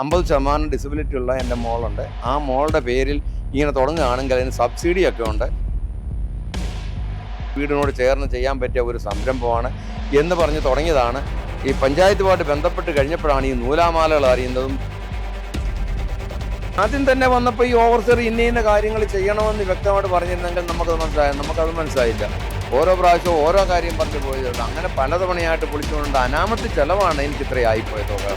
അമ്പത് ശതമാനം ഡിസബിലിറ്റി ഉള്ള എന്റെ മോളുണ്ട്. ആ മോളുടെ പേരിൽ ഇങ്ങനെ തുടങ്ങുകയാണെങ്കിൽ അതിന് സബ്സിഡി ഒക്കെ ഉണ്ട്. വീടിനോട് ചേർന്ന് ചെയ്യാൻ പറ്റിയ ഒരു സംരംഭമാണ് എന്ന് പറഞ്ഞ് തുടങ്ങിയതാണ്. ഈ പഞ്ചായത്തുമായിട്ട് ബന്ധപ്പെട്ട് കഴിഞ്ഞപ്പോഴാണ് ഈ നൂലാമാലകൾ അറിയുന്നതും ആദ്യം തന്നെ വന്നപ്പോൾ ഈ ഓവർസർ ഇന്ന ഇന്ന കാര്യങ്ങൾ ചെയ്യണമെന്ന് വ്യക്തമായിട്ട് പറഞ്ഞിരുന്നെങ്കിൽ നമുക്കത് മനസ്സിലായി നമുക്കത് മനസ്സിലായില്ല. ഓരോ പ്രാവശ്യവും ഓരോ കാര്യം പറഞ്ഞു പോയതുകൊണ്ട് അങ്ങനെ പലതവണയായിട്ട് പൊളിച്ചുകൊണ്ട് അനാമത്ത് ചിലവാണ് എനിക്ക് ഇത്രയായിപ്പോയത് തുക.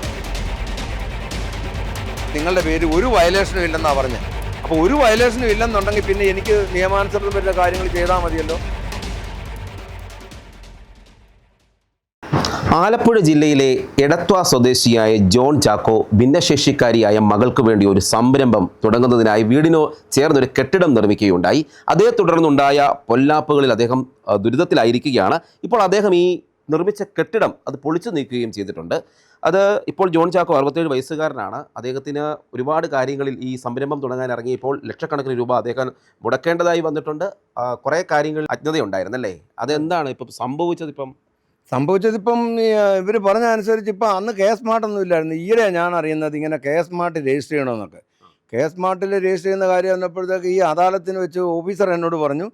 നിങ്ങളുടെ പേര് ഒരു വയലേഷനും ഇല്ലെന്നാണ് പറഞ്ഞത് അപ്പോൾ ഒരു വയലേഷനും ഇല്ലെന്നുണ്ടെങ്കിൽ പിന്നെ എനിക്ക് നിയമാനുസൃതം വരുന്ന കാര്യങ്ങൾ ചെയ്താൽ മതിയല്ലോ. ആലപ്പുഴ ജില്ലയിലെ എടത്വ സ്വദേശിയായ ജോൺ ചാക്കോ ഭിന്നശേഷിക്കാരിയായ മകൾക്ക് വേണ്ടി ഒരു സംരംഭം തുടങ്ങുന്നതിനായി വീടിനോ ചേർന്നൊരു കെട്ടിടം നിർമ്മിക്കുകയുണ്ടായി. അതേ തുടർന്നുണ്ടായ പൊല്ലാപ്പുകളിൽ അദ്ദേഹം ദുരിതത്തിലായിരിക്കുകയാണ്. ഇപ്പോൾ അദ്ദേഹം ഈ നിർമ്മിച്ച കെട്ടിടം അത് പൊളിച്ചു നീക്കുകയും ചെയ്തിട്ടുണ്ട്. അത് ഇപ്പോൾ ജോൺ ചാക്കോ അറുപത്തേഴ് വയസ്സുകാരനാണ്. അദ്ദേഹത്തിന് ഒരുപാട് കാര്യങ്ങളിൽ ഈ സംരംഭം തുടങ്ങാൻ ഇറങ്ങിയപ്പോൾ ലക്ഷക്കണക്കിന് രൂപ അദ്ദേഹം മുടക്കേണ്ടതായി വന്നിട്ടുണ്ട്. കുറേ കാര്യങ്ങൾ അജ്ഞതയുണ്ടായിരുന്നല്ലേ? അതെന്താണ് ഇപ്പം സംഭവിച്ചത് ഇപ്പം? സംഭവിച്ചത് ഇപ്പം ഇവർ പറഞ്ഞ അനുസരിച്ച് ഇപ്പം അന്ന് കെ ഒന്നും ഇല്ലായിരുന്നു. ഈയിടെ ഞാൻ അറിയുന്നത് ഇങ്ങനെ കെ സ്മാർട്ട് രജിസ്റ്റർ ചെയ്യണമെന്നൊക്കെ. കെ സ്മാർട്ടിൽ രജിസ്റ്റർ ചെയ്യുന്ന കാര്യം വന്നപ്പോഴത്തേക്ക് ഈ അദാലത്തിന് വെച്ച് ഓഫീസർ എന്നോട് പറഞ്ഞു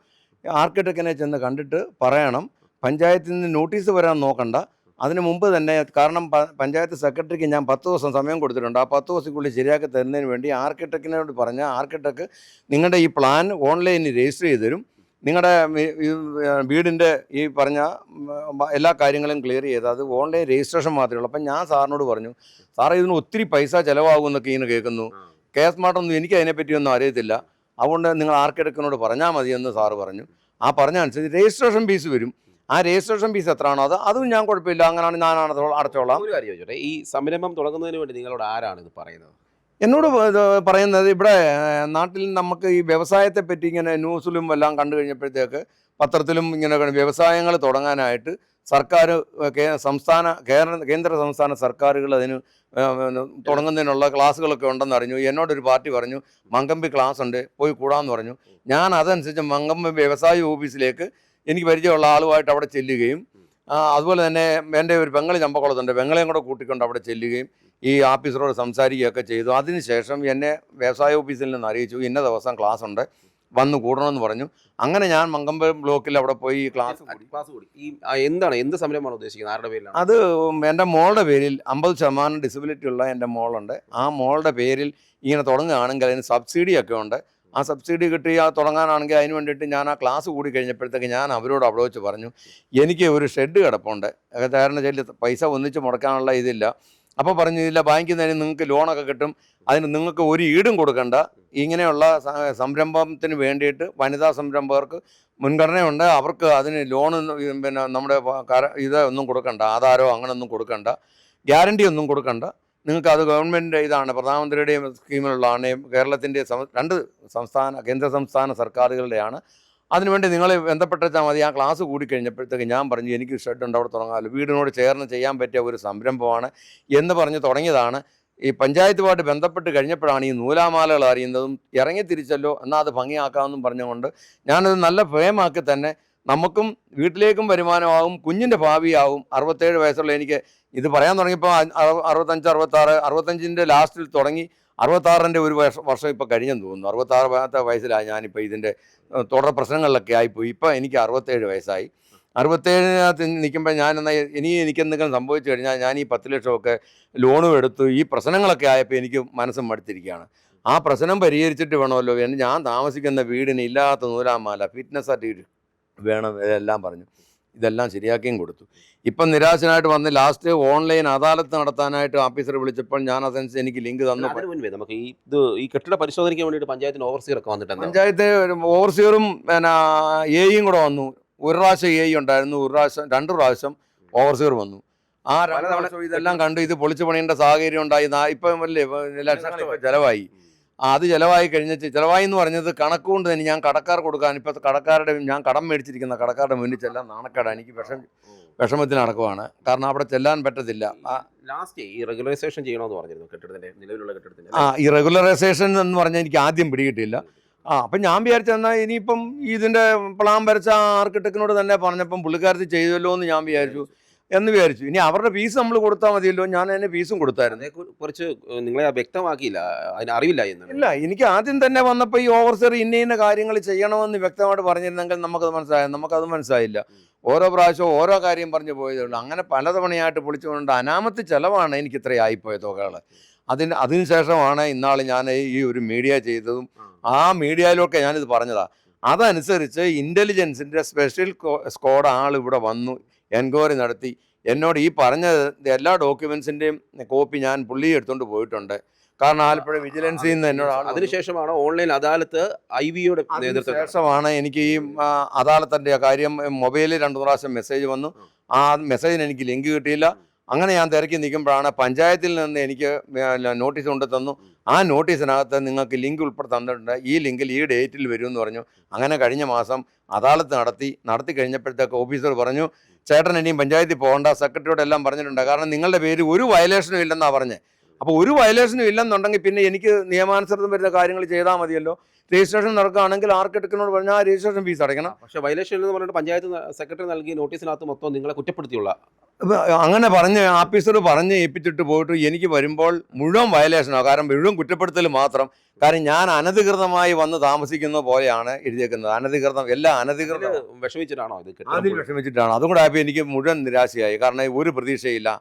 ആർക്കിടെക്റ്റിനെ ചെന്ന് കണ്ടിട്ട് പറയണം. പഞ്ചായത്തിൽ നിന്ന് നോട്ടീസ് വരാൻ നോക്കണ്ട. അതിന് മുമ്പ് തന്നെ കാരണം പഞ്ചായത്ത് സെക്രട്ടറിക്ക് ഞാൻ പത്ത് ദിവസം സമയം കൊടുത്തിട്ടുണ്ട്. ആ പത്ത് ദിവസത്തിനുള്ളിൽ ശരിയാക്കി തരുന്നതിന് വേണ്ടി ആർക്കിടെക്റ്റിനോട് പറഞ്ഞ ആർക്കിടെക്ട് നിങ്ങളുടെ ഈ പ്ലാൻ ഓൺലൈനിൽ രജിസ്റ്റർ ചെയ്ത് തരും. നിങ്ങളുടെ വീടിന്റെ ഈ പറഞ്ഞ എല്ലാ കാര്യങ്ങളും ക്ലിയർ ചെയ്ത് അത് ഓൺലൈൻ രജിസ്ട്രേഷൻ മാത്രമേ ഉള്ളൂ. അപ്പം ഞാൻ സാറിനോട് പറഞ്ഞു സാറേ ഇതിന് ഒത്തിരി പൈസ ചിലവാകും എന്നൊക്കെ ഇങ്ങനെ കേൾക്കുന്നു. കെ സ്മാർട്ടൊന്നും എനിക്ക് അതിനെപ്പറ്റിയൊന്നും അറിയത്തില്ല. അതുകൊണ്ട് നിങ്ങൾ ആർക്കിടെക്റ്റിനോട് പറഞ്ഞാൽ മതിയെന്ന് സാറ് പറഞ്ഞു. ആ പറഞ്ഞ അനുസരിച്ച് രജിസ്ട്രേഷൻ ഫീസ് വരും. ആ രജിസ്ട്രേഷൻ ഫീസ് എത്രയാണോ അത്? അതും ഞാൻ കുഴപ്പമില്ല. അങ്ങനെയാണ് ഞാനാണ് അടച്ചോളാം. ഒരു കാര്യം ചോദിച്ചോട്ടെ. ഈ സംരംഭം തുടങ്ങുന്നതിന് വേണ്ടി നിങ്ങളോട് ആരാണ് ഇത് പറയുന്നത്? എന്നോട് പറയുന്നത് ഇവിടെ നാട്ടിൽ നമുക്ക് ഈ വ്യവസായത്തെ പറ്റി ഇങ്ങനെ ന്യൂസിലും എല്ലാം കണ്ടു കഴിഞ്ഞപ്പോഴത്തേക്ക് പത്രത്തിലും ഇങ്ങനെ വ്യവസായങ്ങൾ തുടങ്ങാനായിട്ട് സർക്കാർ സംസ്ഥാന കേന്ദ്ര സംസ്ഥാന സർക്കാരുകൾ അതിന് തുടങ്ങുന്നതിനുള്ള ക്ലാസ്സുകളൊക്കെ ഉണ്ടെന്ന് അറിഞ്ഞു. എന്നോടൊരു പാർട്ടി പറഞ്ഞു മങ്കമ്പി ക്ലാസ് ഉണ്ട് പോയി കൂടാമെന്ന് പറഞ്ഞു. ഞാൻ അതനുസരിച്ച് മങ്കമ്പി വ്യവസായ ഓഫീസിലേക്ക് എനിക്ക് പരിചയമുള്ള ആളുമായിട്ട് അവിടെ ചെല്ലുകയും അതുപോലെ തന്നെ എന്റെ ഒരു പെങ്ങളി ചമ്പക്കുളത്തുണ്ട്. പെങ്ങളെയും കൂടെ കൂട്ടിക്കൊണ്ട് അവിടെ ചെല്ലുകയും ഈ ഓഫീസറോട് സംസാരിക്കുകയൊക്കെ ചെയ്തു. അതിനുശേഷം എന്നെ വ്യവസായ ഓഫീസിൽ നിന്ന് അറിയിച്ചു. ഇന്ന ദിവസം ക്ലാസ് ഉണ്ട്. വന്ന് കൂടണമെന്ന് പറഞ്ഞു. അങ്ങനെ ഞാൻ മങ്കമ്പം ബ്ലോക്കിൽ അവിടെ പോയി ഈ ക്ലാസ്. ക്ലാസ് കൂടി ഈ എന്താണ് എന്ത് സംരംഭമാണ് ഉദ്ദേശിക്കുന്നത്? ആരുടെ പേരിലാണ്? അത് എന്റെ മോളുടെ പേരിൽ അമ്പത് ശതമാനം ഡിസബിലിറ്റി ഉള്ള എന്റെ മോളുണ്ട്. ആ മോളുടെ പേരിൽ ഇങ്ങനെ തുടങ്ങുകയാണെങ്കിൽ അതിന് സബ്സിഡിയൊക്കെ ഉണ്ട്. ആ സബ്സിഡി കിട്ടി ആ തുടങ്ങാനാണെങ്കിൽ അതിന് വേണ്ടിയിട്ട് ഞാൻ ആ ക്ലാസ് കൂടി കഴിഞ്ഞപ്പോഴത്തേക്ക് ഞാൻ അവരോട് അവിടെ വെച്ച് പറഞ്ഞു എനിക്ക് ഒരു ഷെഡ് കിടപ്പുണ്ട് കാരണം ചെല്ലി പൈസ ഒന്നിച്ച് മുടക്കാനുള്ള ഇതില്ല. അപ്പോൾ പറഞ്ഞു ഇല്ല ബാങ്കിൽ നിന്ന് നിങ്ങൾക്ക് ലോണൊക്കെ കിട്ടും അതിന് നിങ്ങൾക്ക് ഒരു ഈടും കൊടുക്കണ്ട ഇങ്ങനെയുള്ള സംരംഭത്തിന് വേണ്ടിയിട്ട് വനിതാ സംരംഭകർക്ക് മുൻഗണനയുണ്ട് അവർക്ക് അതിന് ലോൺ പിന്നെ നമ്മുടെ ഇത് ഒന്നും കൊടുക്കണ്ട ആധാരോ അങ്ങനെയൊന്നും കൊടുക്കണ്ട ഗ്യാരണ്ടി ഒന്നും കൊടുക്കണ്ട നിങ്ങൾക്ക് അത് ഗവൺമെന്റ് ഇതാണ് പ്രധാനമന്ത്രിയുടെയും സ്കീമിലുള്ളതാണ് കേരളത്തിന്റെ രണ്ട് സംസ്ഥാന കേന്ദ്ര സംസ്ഥാന സർക്കാരുകളുടെയാണ്. അതിനുവേണ്ടി നിങ്ങളെ ബന്ധപ്പെട്ടാൽ മതി. ആ ക്ലാസ് കൂടി കഴിഞ്ഞപ്പോഴത്തേക്ക് ഞാൻ പറഞ്ഞു എനിക്ക് ഷെഡ് ഉണ്ട് അവിടെ തുടങ്ങാമല്ലോ. വീടിനോട് ചേർന്ന് ചെയ്യാൻ പറ്റിയ ഒരു സംരംഭമാണ് എന്ന് പറഞ്ഞ് തുടങ്ങിയതാണ്. ഈ പഞ്ചായത്തുമായിട്ട് ബന്ധപ്പെട്ട് കഴിഞ്ഞപ്പോഴാണ് ഈ നൂലാമാലകൾ അറിയുന്നതും ഇറങ്ങി തിരിച്ചല്ലോ എന്നാൽ അത് ഭംഗിയാക്കാമെന്നും പറഞ്ഞുകൊണ്ട് ഞാനത് നല്ല ഫേമാക്കി തന്നെ നമുക്കും വീട്ടിലേക്കും വരുമാനമാകും കുഞ്ഞിന്റെ ഭാവിയാവും അറുപത്തേഴ് വയസ്സുള്ള എനിക്ക് ഇത് പറയാൻ തുടങ്ങിയപ്പോൾ അറുപത്തഞ്ച് അറുപത്താറ് അറുപത്തഞ്ചിന്റെ ലാസ്റ്റിൽ തുടങ്ങി അറുപത്താറിന്റെ ഒരു വർഷം ഇപ്പോൾ കഴിഞ്ഞെന്ന് തോന്നുന്നു. അറുപത്താറ് വയസ്സിലാണ് ഞാനിപ്പോൾ ഇതിന്റെ തുടർ പ്രശ്നങ്ങളിലൊക്കെ ആയിപ്പോയി. ഇപ്പോൾ എനിക്ക് അറുപത്തേഴ് വയസ്സായി. അറുപത്തേഴിനകത്ത് നിൽക്കുമ്പോൾ ഞാൻ എന്നാൽ ഇനി എനിക്കെന്തെങ്കിലും സംഭവിച്ചു കഴിഞ്ഞാൽ ഞാൻ ഈ പത്ത് ലക്ഷമൊക്കെ ലോണും എടുത്തു ഈ പ്രശ്നങ്ങളൊക്കെ ആയപ്പോൾ എനിക്ക് മനസ്സും മടുത്തിരിക്കുകയാണ്. ആ പ്രശ്നം പരിഹരിച്ചിട്ട് വേണമല്ലോ. ഞാൻ താമസിക്കുന്ന വീടിന് ഇല്ലാത്ത നൂലാമാല ഫിറ്റ്നസ് സർട്ടിഫിക്കറ്റ് വേണം ഇതെല്ലാം പറഞ്ഞു. ഇതെല്ലാം ശരിയാക്കിയും കൊടുത്തു. ഇപ്പം നിരാശനായിട്ട് വന്ന് ലാസ്റ്റ് ഓൺലൈൻ അദാലത്ത് നടത്താനായിട്ട് ഓഫീസർ വിളിച്ചപ്പോൾ ഞാൻ അതനുസരിച്ച് എനിക്ക് ലിങ്ക് തന്നു. നമുക്ക് ഈ ഇത് ഈ കെട്ടിട പരിശോധനയ്ക്ക് വേണ്ടിയിട്ട് പഞ്ചായത്തിന് ഓവർസിയർ ഒക്കെ വന്നിട്ടുണ്ട്? പഞ്ചായത്ത് ഓവർസിയറും പിന്നെ എയും കൂടെ വന്നു. ഒരു പ്രാവശ്യം എ ഉണ്ടായിരുന്നു. ഒരു പ്രാവശ്യം രണ്ട് പ്രാവശ്യം ഓവർസിയർ വന്നു. ആ ഇതെല്ലാം കണ്ടു. ഇത് പൊളിച്ചു പണിയേണ്ട സാഹചര്യം ഉണ്ടായി. ഇപ്പം അല്ലേ ലക്ഷങ്ങൾ ചെലവായി. അത് ചിലവായി കഴിഞ്ഞിട്ട് ചിലവായി എന്ന് പറഞ്ഞത് കണക്കുകൊണ്ട് തന്നെ ഞാൻ കടക്കാർ കൊടുക്കാൻ ഇപ്പം കടക്കാരുടെ ഞാൻ കടം മേടിച്ചിരിക്കുന്ന കടക്കാരുടെ മുന്നിൽ ചെല്ലാൻ നാണക്കേടാണ് എനിക്ക് വിഷം വിഷമത്തിൽ നടക്കുവാണ് കാരണം അവിടെ ചെല്ലാൻ പറ്റത്തില്ല. ആ, ലാസ്റ്റ് ഈ റെഗുലറൈസേഷൻ ചെയ്യണമെന്ന് പറഞ്ഞിരുന്നു നിലവിലുള്ള ആ ഈ റെഗുലറൈസേഷൻ എന്ന് പറഞ്ഞാൽ എനിക്ക് ആദ്യം പിടികിട്ടില്ല ആ അപ്പം ഞാൻ വിചാരിച്ച എന്നാൽ ഇനിയിപ്പം ഇതിന്റെ പ്ലാൻ വരച്ച ആർക്കിടെക്റ്റിനോട് തന്നെ പറഞ്ഞപ്പം പുള്ളിക്കാരത്തി ചെയ്തല്ലോ എന്ന് ഞാൻ വിചാരിച്ചു. എന്ന് വിചാരിച്ചു. ഇനി അവരുടെ ഫീസ് നമ്മൾ കൊടുത്താൽ മതിയല്ലോ. ഞാൻ അതിന് ഫീസും കൊടുത്തായിരുന്നു. കുറച്ച് നിങ്ങളെ വ്യക്തമാക്കിയില്ല. അതിന് അറിവില്ല എന്ന്. ഇല്ല എനിക്ക് ആദ്യം തന്നെ വന്നപ്പോൾ ഈ ഓവർസർ ഇന്ന ഇന്ന കാര്യങ്ങൾ ചെയ്യണമെന്ന് വ്യക്തമായിട്ട് പറഞ്ഞിരുന്നെങ്കിൽ നമുക്കത് മനസ്സിലായി. നമുക്കത് മനസ്സിലായില്ല. ഓരോ പ്രാവശ്യവും ഓരോ കാര്യം പറഞ്ഞു പോയതേ ഉള്ളൂ അങ്ങനെ പലതവണയായിട്ട് പൊളിച്ചുകൊണ്ട് അനാമത്ത് ചിലവാണ് എനിക്ക് ഇത്രയും ആയിപ്പോയ തുകകൾ അതിന് അതിനുശേഷമാണ് ഇന്നാൾ ഞാൻ ഈ ഒരു മീഡിയ ചെയ്തതും ആ. മീഡിയയിലൊക്കെ ഞാനിത് പറഞ്ഞതാണ് അതനുസരിച്ച് ഇന്റലിജൻസിന്റെ സ്പെഷ്യൽ സ്ക്വാഡ് ആൾ ഇവിടെ വന്നു. എൻക്വയറി നടത്തി. എന്നോട് ഈ പറഞ്ഞ എല്ലാ ഡോക്യുമെൻസിന്റെയും കോപ്പി ഞാൻ പുള്ളി എടുത്തുകൊണ്ട് പോയിട്ടുണ്ട്. കാരണം ആലപ്പുഴ വിജിലൻസിൽ നിന്ന് എന്നോട്. അതിനുശേഷമാണ് ഓൺലൈൻ അദാലത്ത് ഐ വിയുടെ ശേഷമാണ് എനിക്ക് ഈ അദാലത്തിന്റെ കാര്യം മൊബൈലിൽ രണ്ടു പ്രാവശ്യം മെസ്സേജ് വന്നു. ആ. മെസ്സേജിന് എനിക്ക് ലിങ്ക് കിട്ടിയില്ല. അങ്ങനെ ഞാൻ തിരക്കി നിൽക്കുമ്പോഴാണ് പഞ്ചായത്തിൽ നിന്ന് എനിക്ക് നോട്ടീസ് കൊണ്ട് തന്നു. ആ നോട്ടീസിനകത്ത് നിങ്ങൾക്ക് ലിങ്ക് ഉൾപ്പെടെ തന്നിട്ടുണ്ട്. ഈ ലിങ്കിൽ ഈ ഡേറ്റിൽ വരുമെന്ന് പറഞ്ഞു. അങ്ങനെ കഴിഞ്ഞ മാസം അദാലത്ത് നടത്തി നടത്തി കഴിഞ്ഞപ്പോഴത്തേക്ക് ഓഫീസർ പറഞ്ഞു ചേട്ടൻ ഇനിയും പഞ്ചായത്തിൽ പോകണ്ട. സെക്രട്ടറിയോട് എല്ലാം പറഞ്ഞിട്ടുണ്ട്. കാരണം നിങ്ങളുടെ പേര് ഒരു വയലേഷനും ഇല്ലെന്നാണ് പറഞ്ഞത് അപ്പോൾ ഒരു വയലേഷനും ഇല്ലെന്നുണ്ടെങ്കിൽ പിന്നെ എനിക്ക് നിയമാനുസൃതം വരുന്ന കാര്യങ്ങൾ ചെയ്താൽ മതിയല്ലോ. രജിസ്ട്രേഷൻ നടക്കുകയാണെങ്കിൽ ആർക്കിടെക്റ്റിനോട് പറഞ്ഞാൽ ആ രജിസ്ട്രേഷൻ ഫീസ് അടയ്ക്കണം. പക്ഷേ വയലേഷൻ എന്ന് പറഞ്ഞിട്ട് പഞ്ചായത്ത് സെക്രട്ടറി നൽകിയ നോട്ടീസിനകത്ത് മൊത്തം നിങ്ങളെ കുറ്റപ്പെടുത്തിയുള്ള അങ്ങനെ പറഞ്ഞ് ഓഫീസർ പറഞ്ഞ് ഏൽപ്പിച്ചിട്ട് പോയിട്ട് എനിക്ക് വരുമ്പോൾ മുഴുവൻ വയലേഷനാണ് കാരണം മുഴുവൻ കുറ്റപ്പെടുത്തൽ മാത്രം. കാരണം ഞാൻ അനധികൃതമായി വന്ന് താമസിക്കുന്ന പോലെയാണ് എഴുതിയേക്കുന്നത്. അനധികൃതം എല്ലാം അനധികൃത വിഷമിച്ചിട്ടാണോ ഇത് അതിൽ കെട്ടിടം വിഷമിച്ചിട്ടാണ്. അതും കൂടെ ആയപ്പോൾ എനിക്ക് മുഴുവൻ നിരാശയായി. കാരണം ഒരു പ്രതീക്ഷയില്ല.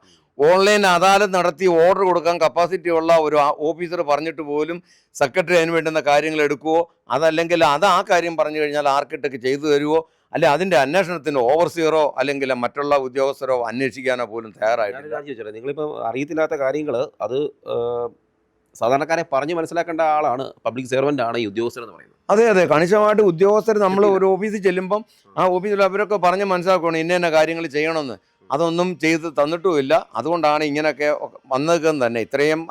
ഓൺലൈൻ അദാലത്ത് നടത്തി ഓർഡർ കൊടുക്കാൻ കപ്പാസിറ്റി ഉള്ള ഒരു ഓഫീസർ പറഞ്ഞിട്ട് പോലും സെക്രട്ടറി അതിന് വേണ്ടുന്ന കാര്യങ്ങൾ എടുക്കുവോ? അതല്ലെങ്കിൽ അത് ആ കാര്യം പറഞ്ഞു കഴിഞ്ഞാൽ ആർക്കിടെക്ട് ചെയ്തു തരുവോ? അല്ലെ അതിന്റെ അന്വേഷണത്തിന് ഓവർസിയറോ അല്ലെങ്കിൽ മറ്റുള്ള ഉദ്യോഗസ്ഥരോ അന്വേഷിക്കാനോ പോലും തയ്യാറായിട്ടില്ല. നിങ്ങളിപ്പോൾ അറിയത്തില്ലാത്ത കാര്യങ്ങൾ അത് സാധാരണക്കാരെ പറഞ്ഞു മനസ്സിലാക്കേണ്ട ആളാണ് പബ്ലിക് സെർവന്റ് ആണ് ഈ ഉദ്യോഗസ്ഥർ എന്ന് പറയുന്നത്. അതെ അതെ. കണിശമായിട്ട് ഉദ്യോഗസ്ഥർ നമ്മൾ ഒരു ഓഫീസിൽ ചെല്ലുമ്പം ആ ഓഫീസിൽ അവരൊക്കെ പറഞ്ഞ് മനസ്സിലാക്കണം ഇന്ന ഇന്ന കാര്യങ്ങൾ ചെയ്യണമെന്ന്. അതൊന്നും ചെയ്ത് തന്നിട്ടുമില്ല. അതുകൊണ്ടാണ് ഇങ്ങനെയൊക്കെ വന്നേക്കുന്നത് തന്നെ. ഇത്രയും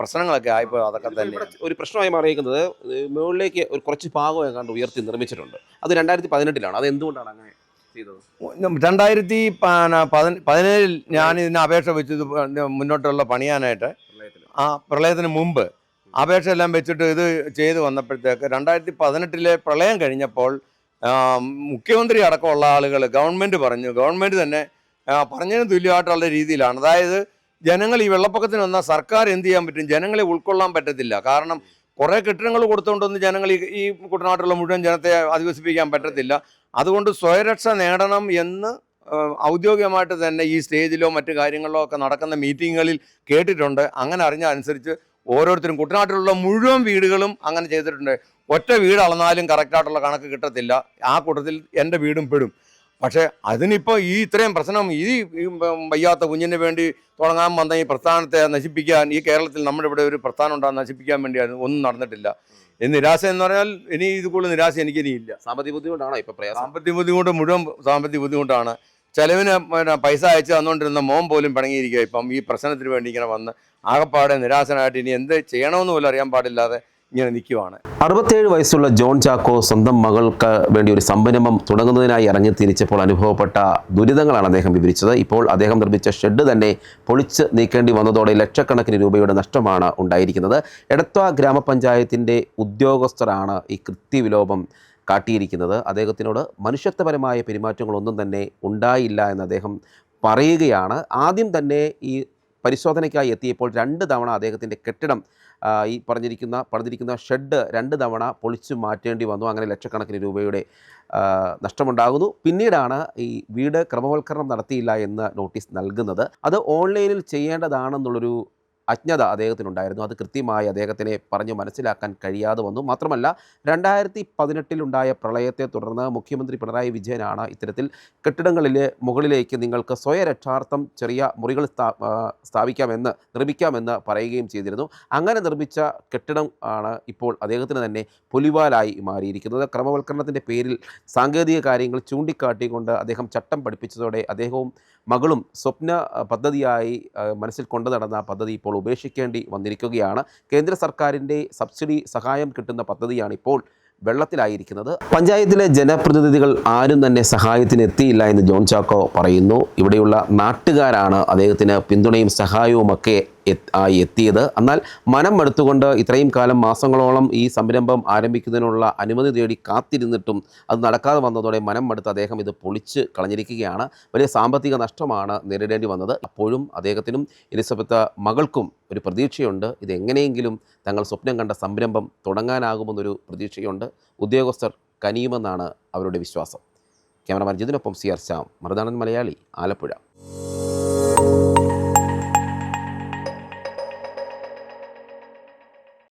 പ്രശ്നങ്ങളൊക്കെ ആയപ്പോൾ അതൊക്കെ തന്നെ ഒരു പ്രശ്നമായി മാറിയിരിക്കുന്നത് മുകളിലേക്ക് ഒരു കുറച്ച് ഭാഗം ഏതാണ്ട് ഉയർത്തി നിർമ്മിച്ചിട്ടുണ്ട്. അത് രണ്ടായിരത്തി പതിനെട്ടിലാണ് അത് എന്തുകൊണ്ടാണ് അങ്ങനെ രണ്ടായിരത്തി പതിനേഴിൽ ഞാൻ ഇതിന് അപേക്ഷ വെച്ചത് മുന്നോട്ടുള്ള പണിയാനായിട്ട് ആ പ്രളയത്തിന് മുമ്പ് അപേക്ഷ എല്ലാം വെച്ചിട്ട് ഇത് ചെയ്ത് വന്നപ്പോഴത്തേക്ക് രണ്ടായിരത്തി പതിനെട്ടിലെ പ്രളയം കഴിഞ്ഞപ്പോൾ മുഖ്യമന്ത്രി അടക്കമുള്ള ആളുകൾ ഗവൺമെന്റ് പറഞ്ഞു. ഗവൺമെന്റ് തന്നെ പറഞ്ഞതിന് തുല്യമായിട്ടുള്ള രീതിയിലാണ്. അതായത് ജനങ്ങൾ ഈ വെള്ളപ്പൊക്കത്തിന് വന്നാൽ സർക്കാർ എന്ത് ചെയ്യാൻ പറ്റും? ജനങ്ങളെ ഉൾക്കൊള്ളാൻ പറ്റത്തില്ല. കാരണം കുറേ കെട്ടിടങ്ങൾ കൊടുത്തുകൊണ്ടൊന്നും ജനങ്ങൾ ഈ ഈ കുട്ടനാട്ടിലുള്ള മുഴുവൻ ജനത്തെ അധിവസിപ്പിക്കാൻ പറ്റത്തില്ല. അതുകൊണ്ട് സ്വയരക്ഷ നേടണം എന്ന് ഔദ്യോഗികമായിട്ട് തന്നെ ഈ സ്റ്റേജിലോ മറ്റു കാര്യങ്ങളിലോ ഒക്കെ നടക്കുന്ന മീറ്റിങ്ങുകളിൽ കേട്ടിട്ടുണ്ട്. അങ്ങനെ അറിഞ്ഞ അനുസരിച്ച് ഓരോരുത്തരും കുട്ടനാട്ടിലുള്ള മുഴുവൻ വീടുകളും അങ്ങനെ ചെയ്തിട്ടുണ്ട്. ഒറ്റ വീട് അളന്നാലും കറക്റ്റായിട്ടുള്ള കണക്ക് കിട്ടത്തില്ല. ആ കൂട്ടത്തിൽ എന്റെ വീടും പെടും. പക്ഷേ അതിനിപ്പോൾ ഈ ഇത്രയും പ്രശ്നം ഈ വയ്യാത്ത കുഞ്ഞിന് വേണ്ടി തുടങ്ങാൻ വന്ന ഈ പ്രസ്ഥാനത്തെ നശിപ്പിക്കാൻ ഈ കേരളത്തിൽ നമ്മുടെ ഇവിടെ ഒരു പ്രസ്ഥാനം ഉണ്ടാകാൻ നശിപ്പിക്കാൻ വേണ്ടി ഒന്നും നടന്നിട്ടില്ല. ഈ നിരാശ എന്ന് പറഞ്ഞാൽ ഇനി ഇത് കൂടുതൽ നിരാശ എനിക്ക് ഇനിയില്ല സാമ്പത്തിക ബുദ്ധിമുട്ടാണോ ഇപ്പം പ്രയാസം? സാമ്പത്തിക ബുദ്ധിമുട്ട് മുഴുവൻ സാമ്പത്തിക ബുദ്ധിമുട്ടാണ്. ചിലവിന് പിന്നെ പൈസ അയച്ച് തന്നുകൊണ്ടിരുന്ന മോൻ പോലും പിണങ്ങിയിരിക്കുക ഇപ്പം ഈ പ്രശ്നത്തിന് വേണ്ടി ഇങ്ങനെ വന്ന്. ആകെപ്പാടെ നിരാശനായിട്ട് ഇനി എന്ത് ചെയ്യണമെന്ന് പോലും അറിയാൻ പാടില്ലാതെ ഇങ്ങനെ നിൽക്കുവാണ്. അറുപത്തേഴ് വയസ്സുള്ള ജോൺ ചാക്കോ സ്വന്തം മകൾക്ക് വേണ്ടി ഒരു സംരംഭം തുടങ്ങുന്നതിനായി ഇറങ്ങി തിരിച്ചപ്പോൾ അനുഭവപ്പെട്ട ദുരിതങ്ങളാണ് അദ്ദേഹം വിവരിച്ചത്. ഇപ്പോൾ അദ്ദേഹം നിർമ്മിച്ച ഷെഡ് തന്നെ പൊളിച്ച് നീക്കേണ്ടി വന്നതോടെ ലക്ഷക്കണക്കിന് രൂപയുടെ നഷ്ടമാണ് ഉണ്ടായിരിക്കുന്നത്. എടത്വ ഗ്രാമപഞ്ചായത്തിന്റെ ഉദ്യോഗസ്ഥരാണ് ഈ കൃത്യവിലോപം കാട്ടിയിരിക്കുന്നത്. അദ്ദേഹത്തിനോട് മനുഷ്യത്വപരമായ പെരുമാറ്റങ്ങളൊന്നും തന്നെ ഉണ്ടായില്ല എന്ന് അദ്ദേഹം പറയുകയാണ്. ആദ്യം തന്നെ ഈ പരിശോധനയ്ക്കായി എത്തിയപ്പോൾ രണ്ട് തവണ അദ്ദേഹത്തിന്റെ കെട്ടിടം ഈ പറഞ്ഞിരിക്കുന്ന പണിതിരിക്കുന്ന ഷെഡ് രണ്ട് തവണ പൊളിച്ചു മാറ്റേണ്ടി വന്നു. അങ്ങനെ ലക്ഷക്കണക്കിന് രൂപയുടെ നഷ്ടമുണ്ടാകുന്നു. പിന്നീടാണ് ഈ വീട് ക്രമവൽക്കരണം നടത്തിയില്ല എന്ന് നോട്ടീസ് നൽകുന്നത്. അത് ഓൺലൈനിൽ ചെയ്യേണ്ടതാണെന്നുള്ളൊരു അജ്ഞത അദ്ദേഹത്തിനുണ്ടായിരുന്നു. അത് കൃത്യമായി അദ്ദേഹത്തിനെ പറഞ്ഞു മനസ്സിലാക്കാൻ കഴിയാതെ വന്നു. മാത്രമല്ല രണ്ടായിരത്തി പതിനെട്ടിലുണ്ടായ പ്രളയത്തെ തുടർന്ന് മുഖ്യമന്ത്രി പിണറായി വിജയനാണ് ഇത്തരത്തിൽ കെട്ടിടങ്ങളിൽ മുകളിലേക്ക് നിങ്ങൾക്ക് സ്വയരക്ഷാർത്ഥം ചെറിയ മുറികൾ സ്ഥാപിക്കാമെന്ന് നിർമ്മിക്കാമെന്ന് പറയുകയും ചെയ്തിരുന്നു. അങ്ങനെ നിർമ്മിച്ച കെട്ടിടം ആണ് ഇപ്പോൾ അദ്ദേഹത്തിന് തന്നെ പുലിവാലായി മാറിയിരിക്കുന്നത്. ക്രമവൽക്കരണത്തിന്റെ പേരിൽ സാങ്കേതിക കാര്യങ്ങൾ ചൂണ്ടിക്കാട്ടിക്കൊണ്ട് അദ്ദേഹം ചട്ടം പഠിപ്പിച്ചതോടെ അദ്ദേഹവും മകളും സ്വപ്ന പദ്ധതിയായി മനസ്സിൽ കൊണ്ടു നടന്ന പദ്ധതി ഇപ്പോൾ ഉപേക്ഷിക്കേണ്ടി വന്നിരിക്കുകയാണ്. കേന്ദ്ര സർക്കാരിന്റെ സബ്സിഡി സഹായം കിട്ടുന്ന പദ്ധതിയാണ് ഇപ്പോൾ വെള്ളത്തിലായിരിക്കുന്നത്. പഞ്ചായത്തിലെ ജനപ്രതിനിധികൾ ആരും തന്നെ സഹായത്തിന് എത്തിയില്ല എന്ന് ജോൺ ചാക്കോ പറയുന്നു. ഇവിടെയുള്ള നാട്ടുകാരാണ് അദ്ദേഹത്തിന് പിന്തുണയും സഹായവും ഒക്കെ എത്ത്- ആയി എത്തിയത്. എന്നാൽ മനം മടുത്തുകൊണ്ട് ഇത്രയും കാലം മാസങ്ങളോളം ഈ സംരംഭം ആരംഭിക്കുന്നതിനുള്ള അനുമതി തേടി കാത്തിരുന്നിട്ടും അത് നടക്കാതെ വന്നതോടെ മനം മടുത്ത് അദ്ദേഹം ഇത് പൊളിച്ച് കളഞ്ഞിരിക്കുകയാണ്. വലിയ സാമ്പത്തിക നഷ്ടമാണ് നേരിടേണ്ടി വന്നത്. അപ്പോഴും അദ്ദേഹത്തിനും എലിസബത്ത് മകൾക്കും ഒരു പ്രതീക്ഷയുണ്ട്. ഇത് എങ്ങനെയെങ്കിലും തങ്ങൾ സ്വപ്നം കണ്ട സംരംഭം തുടങ്ങാനാകുമെന്നൊരു പ്രതീക്ഷയുണ്ട്. ഉദ്യോഗസ്ഥർ കനിയുമെന്നാണ് അവരുടെ വിശ്വാസം. ക്യാമറമാൻ ജിതിനൊപ്പം സി ആർ ശ്യാം മറുനാടൻ മലയാളി ആലപ്പുഴ.